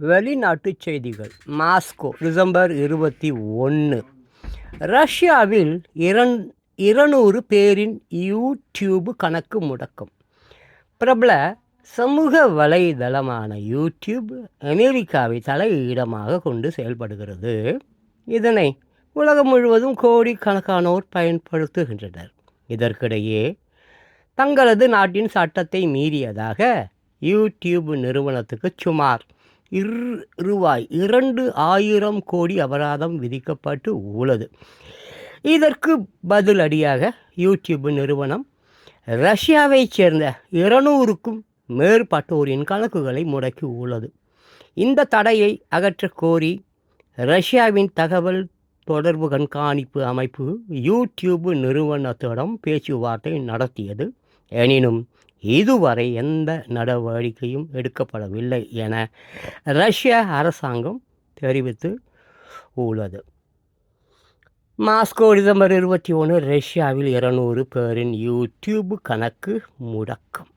வெளிநாட்டுச் செய்திகள். Moscow December இருபத்தி ஒன்று ரஷ்யாவில் இரண் இருநூறு பேரின் யூடியூப் கணக்கு முடக்கம். பிரபல சமூக வலைதளமான யூடியூப் அமெரிக்காவை தலையிடமாக கொண்டு செயல்படுகிறது. இதனை உலகம் முழுவதும் கோடிக்கணக்கானோர் பயன்படுத்துகின்றனர். இதற்கிடையே தங்களது நாட்டின் சட்டத்தை மீறியதாக யூடியூப் நிறுவனத்துக்கு சுமார் இரு ரூபாய் இரண்டு ஆயிரம் கோடி அபராதம் விதிக்கப்பட்டு உள்ளது. இதற்கு பதிலடியாக யூடியூப் நிறுவனம் ரஷ்யாவைச் சேர்ந்த இருநூறுக்கும் மேற்பட்டோரின் கணக்குகளை முடக்கி உள்ளது. இந்த தடையை அகற்றக் கோரி ரஷ்யாவின் தகவல் தொடர்பு கண்காணிப்பு அமைப்பு யூடியூப் நிறுவனத்திடம் பேச்சுவார்த்தை நடத்தியது. எனினும் இதுவரை எந்த நடவடிக்கையும் எடுக்கப்படவில்லை என ரஷ்ய அரசாங்கம் தெரிவித்து உள்ளது. மாஸ்கோ டிசம்பர் இருபத்தி ஒன்று ரஷ்யாவில் இருநூறு பேரின் யூடியூப் கணக்கு முடக்கம்.